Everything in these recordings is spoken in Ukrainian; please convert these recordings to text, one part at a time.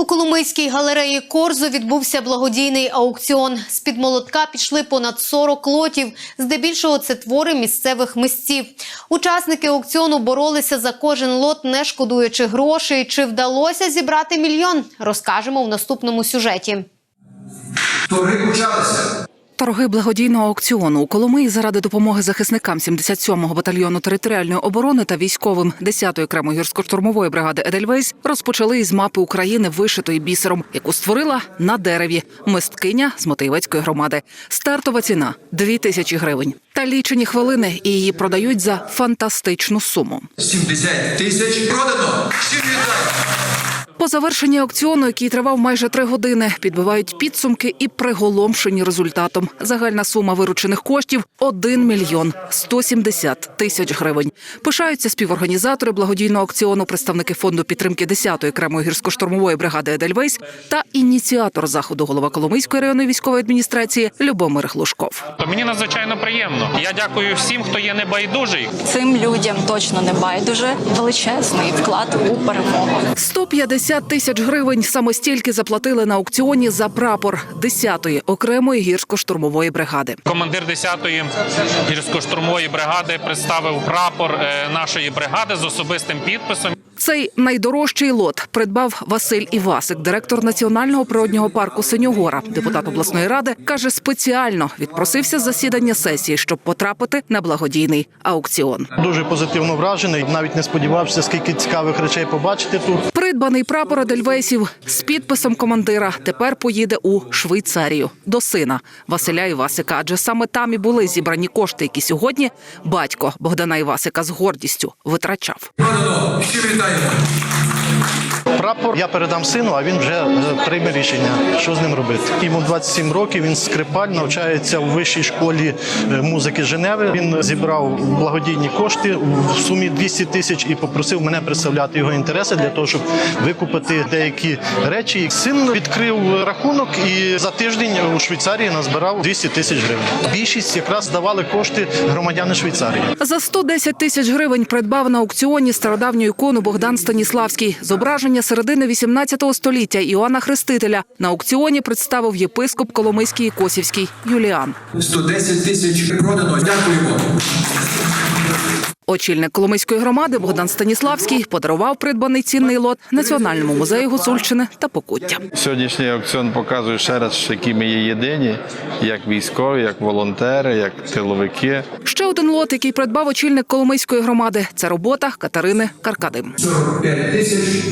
У Коломийській галереї Корзо відбувся благодійний аукціон. З під молотка пішли понад 40 лотів. Здебільшого це твори місцевих мисців. Учасники аукціону боролися за кожен лот, не шкодуючи грошей. Чи вдалося зібрати мільйон? Розкажемо в наступному сюжеті. Торги почалися. Торги благодійного аукціону у Коломиї заради допомоги захисникам 77-го батальйону територіальної оборони та військовим 10-ї окремої гірсько-штурмової бригади Едельвейс розпочали із мапи України, вишитої бісером, яку створила на дереві мисткиня з Мотивецької громади. Стартова ціна 2 тисячі гривень. Та лічені хвилини і її продають за фантастичну суму. 70 тисяч продано. Всім вітаю. По завершенні аукціону, який тривав майже три години, підбивають підсумки і приголомшені результатом. Загальна сума виручених коштів 1 мільйон 170 тисяч гривень. Пишаються співорганізатори благодійного аукціону, представники фонду підтримки 10-ї окремої гірсько-штурмової бригади Едельвейс та ініціатор заходу голова Коломийської районної військової адміністрації Любомир Глушков. Мені надзвичайно приємно. Я дякую всім, хто є небайдужий. Цим людям точно не байдуже величезний вклад у перемогу. 150 тисяч гривень саме стільки заплатили на аукціоні за прапор 10-ї окремої гірсько-штурмової бригади. Командир 10-ї гірсько-штурмової бригади представив прапор е, нашої бригади з особистим підписом. Цей найдорожчий лот придбав Василь Івасик, директор національного природнього парку Синьогора. Депутат обласної ради каже, спеціально відпросився з засідання сесії, щоб потрапити на благодійний аукціон. Дуже позитивно вражений. Навіть не сподівався, скільки цікавих речей побачити тут. Придбаний прапор Едельвейсів з підписом командира тепер поїде у Швейцарію до сина Василя Івасика. Адже саме там і були зібрані кошти, які сьогодні батько Богдана Івасика з гордістю витрачав. Продано. Вітаємо. Прапор я передам сину, а він вже е, прийме рішення, що з ним робити. Йому 27 років. Він скрипаль, навчається у вищій школі е, музики Женеви. Він зібрав благодійні кошти в сумі 200 тисяч і попросив мене представляти його інтереси для того, щоб викупити деякі речі. Син відкрив рахунок і за тиждень у Швейцарії назбирав 200 тисяч гривень. Більшість якраз давали кошти громадяни Швейцарії. За 110 тисяч гривень придбав на аукціоні стародавню ікону Богдан Станіславський. Зображення середини 18 століття Іоанна Хрестителя на аукціоні представив єпископ Коломийський і Косівський Юліан. 110 тисяч продано. Дякуємо. Очільник Коломийської громади Богдан Станіславський подарував придбаний цінний лот Національному музею Гуцульщини та Покуття. Сьогоднішній аукціон показує ще раз, які ми є єдині, як військові, як волонтери, як тиловики. Ще один лот, який придбав очільник Коломийської громади. Це робота Катерини Каркадим. 45 тисяч.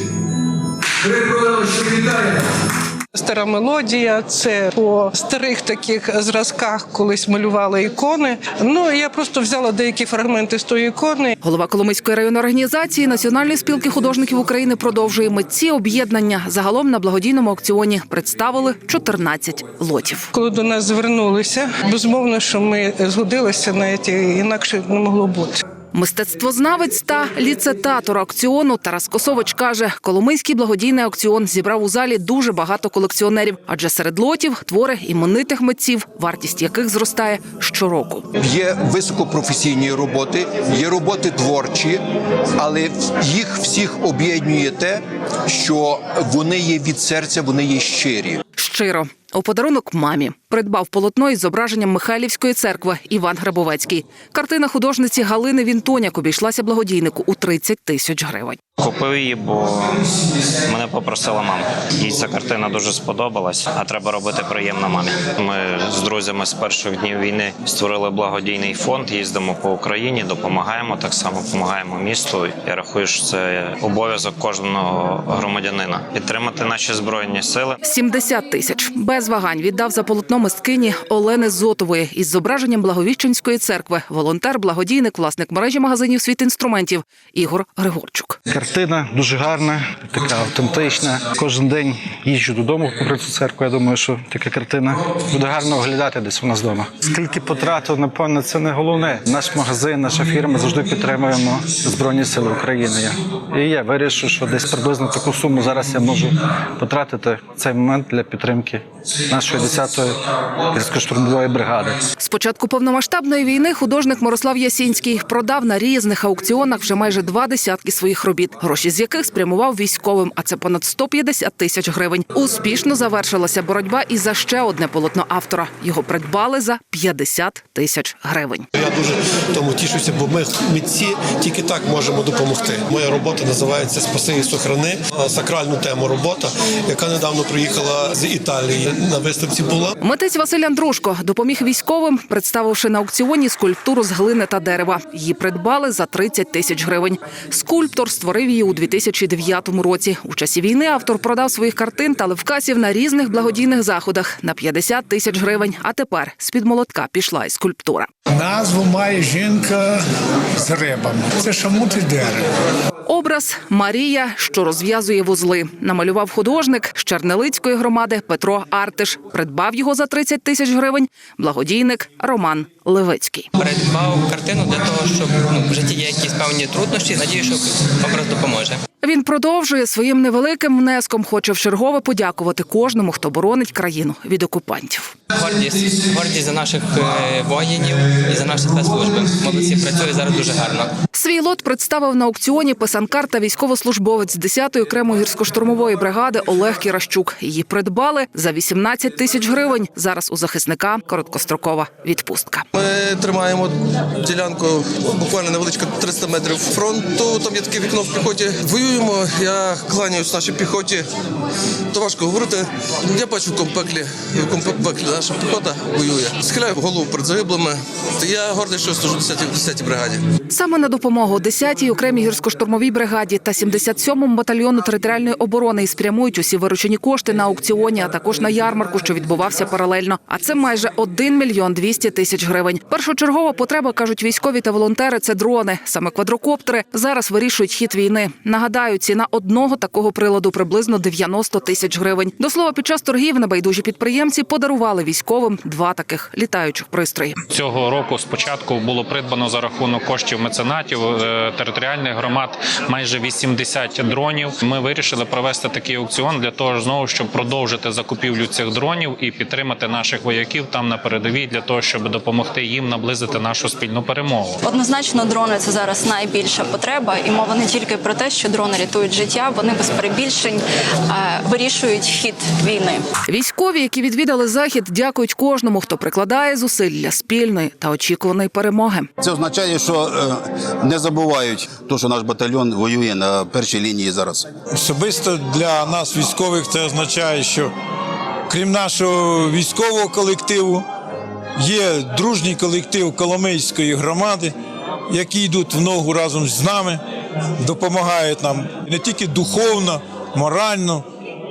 Вітаємо. Стара мелодія, це по старих таких зразках колись малювали ікони. Ну я просто взяла деякі фрагменти з тої ікони. Голова Коломийської районної організації Національної спілки художників України продовжує митці об'єднання. Загалом на благодійному аукціоні представили 14 лотів. Коли до нас звернулися, безумовно, що ми згодилися навіть інакше не могло бути. Мистецтвознавець та ліцитатор аукціону Тарас Косович каже, Коломийський благодійний аукціон зібрав у залі дуже багато колекціонерів, адже серед лотів твори іменитих митців, вартість яких зростає щороку. Є високопрофесійні роботи, є роботи творчі, але їх всіх об'єднує те, що вони є від серця, вони є щирі. Щиро у подарунок мамі придбав полотно із зображенням Михайлівської церкви Іван Грабовецький. Картина художниці Галини Вінтоняк обійшлася благодійнику у 30 тисяч гривень. Купив її, бо мене попросила мама. Їй ця картина дуже сподобалась, а треба робити приємно мамі. Ми з друзями з перших днів війни створили благодійний фонд, їздимо по Україні, допомагаємо так само, допомагаємо місту. Я рахую, що це обов'язок кожного громадянина підтримати наші збройні сили. 70 тисяч без вагань віддав за полотно мисткині Олени Зотової із зображенням Благовіщенської церкви. Волонтер, благодійник, власник мережі магазинів світ інструментів Ігор Григорчук. Картина дуже гарна, така автентична. Кожен день їжджу додому про цю церкву. Я думаю, що така картина буде гарно оглядати десь у нас вдома. Скільки потратив, напевно, це не головне. Наш магазин, наша фірма завжди підтримуємо Збройні Сили України. І я вирішив, що десь приблизно таку суму зараз я можу потратити цей момент для підтримки нашої 10-ї гірсько-штурмової бригади. З початку повномасштабної війни художник Мирослав Ясінський продав на різних аукціонах вже майже два десятки своїх робіт, гроші з яких спрямував військовим, а це понад 150 тисяч гривень. Успішно завершилася боротьба і за ще одне полотно автора. Його придбали за 50 тисяч гривень. Я дуже тому тішуся, бо ми митці тільки так можемо допомогти. Моя робота називається Спаси і сохрани. Сакральну тему робота, яка недавно приїхала з Італії. На виставці була. Митець Василь Андрушко допоміг військовим, представивши на аукціоні скульптуру з глини та дерева. Її придбали за 30 тисяч гривень. Скульптор створив її у 2009 році. У часі війни автор продав своїх картин та левкасів на різних благодійних заходах на 50 тисяч гривень. А тепер з під молотка пішла і скульптура. Назву має жінка з рибами. Це шамут і дерево. Образ Марія, що розв'язує вузли, намалював художник з Чернелицької громади Петро Артиш. Придбав його за 30 тисяч гривень. Благодійник Роман Левицький. Придбав картину для того, щоб ну, в житті є якісь певні труднощі. Надію, що образ допоможе. Він продовжує своїм невеликим внеском. Хоче вчергове подякувати кожному, хто боронить країну від окупантів. Гордість, гордість за наших е, воїнів і за наші спецслужби. Молодці працює зараз дуже гарно. Свій лот представив на аукціоні писанкар та військовослужбовець 10-ї окремої гірсько-штурмової бригади Олег Кіращук. Її придбали за 18 тисяч гривень. Зараз у захисника короткострокова відпустка. Ми тримаємо ділянку буквально невеличко 300 метрів фронту. Там є таке вікно в піхоті. Воюємо. Я кланяюсь нашій піхоті. То важко говорити. Я бачу в компеклі. В компеклі наша піхота воює. Схиляю голову перед загиблими. Я гордий, що служу в 10-й 10-й бригаді. Саме на допомогу 10-й окремій гірсько-штурмовій бригаді та 77-му батальйону територіальної оборони і спрямують усі виручені кошти на аукціоні, а також на ярмарку, що відбувався паралельно. А це майже 1 мільйон 200 тисяч гривень. Першочергова потреба кажуть військові та волонтери. Це дрони. Саме квадрокоптери зараз вирішують хід війни. Нагадаю, ціна одного такого приладу приблизно 90 тисяч гривень. До слова, під час торгів небайдужі підприємці подарували військовим два таких літаючих пристрої. Цього року спочатку було придбано за рахунок коштів меценатів е, територіальних громад майже 80 дронів. Ми вирішили провести такий аукціон для того, знову щоб продовжити закупівлю цих дронів і підтримати наших вояків там на передовій для того, щоб допомогти їм наблизити нашу спільну перемогу. Однозначно, дрони це зараз найбільша потреба, і мова не тільки про те, що дрони рятують життя, вони без перебільшень е, вирішують хід війни. Військові, які відвідали захід, дякують кожному, хто прикладає зусиль для спільної та очікуваної перемоги. Це означає, що е, не забувають те, що наш батальйон воює на першій лінії зараз. Особисто для нас, військових, це означає, що крім нашого військового колективу, є дружній колектив Коломийської громади, які йдуть в ногу разом з нами, допомагають нам не тільки духовно, морально.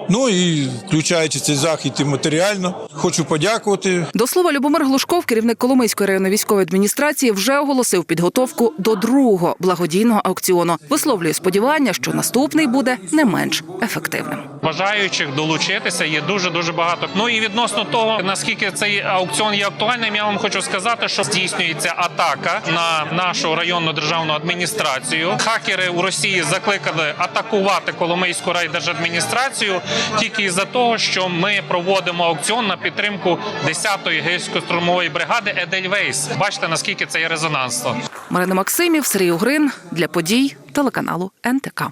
Ну і включаючи цей захід і матеріально, хочу подякувати До слова, Любомир Глушков, керівник Коломийської районної військової адміністрації, вже оголосив підготовку до другого благодійного аукціону. Висловлює сподівання, що наступний буде не менш ефективним. Бажаючих долучитися є дуже дуже багато. Ну і відносно того, наскільки цей аукціон є актуальним, я вам хочу сказати, що здійснюється атака на нашу районну державну адміністрацію. Хакери у Росії закликали атакувати Коломийську райдержадміністрацію тільки із-за того, що ми проводимо аукціон на підтримку 10-ї гірсько-струмової бригади Едельвейс. Бачите, наскільки це є резонансно. Марина Максимів, Сергій Угрин для подій телеканалу НТК.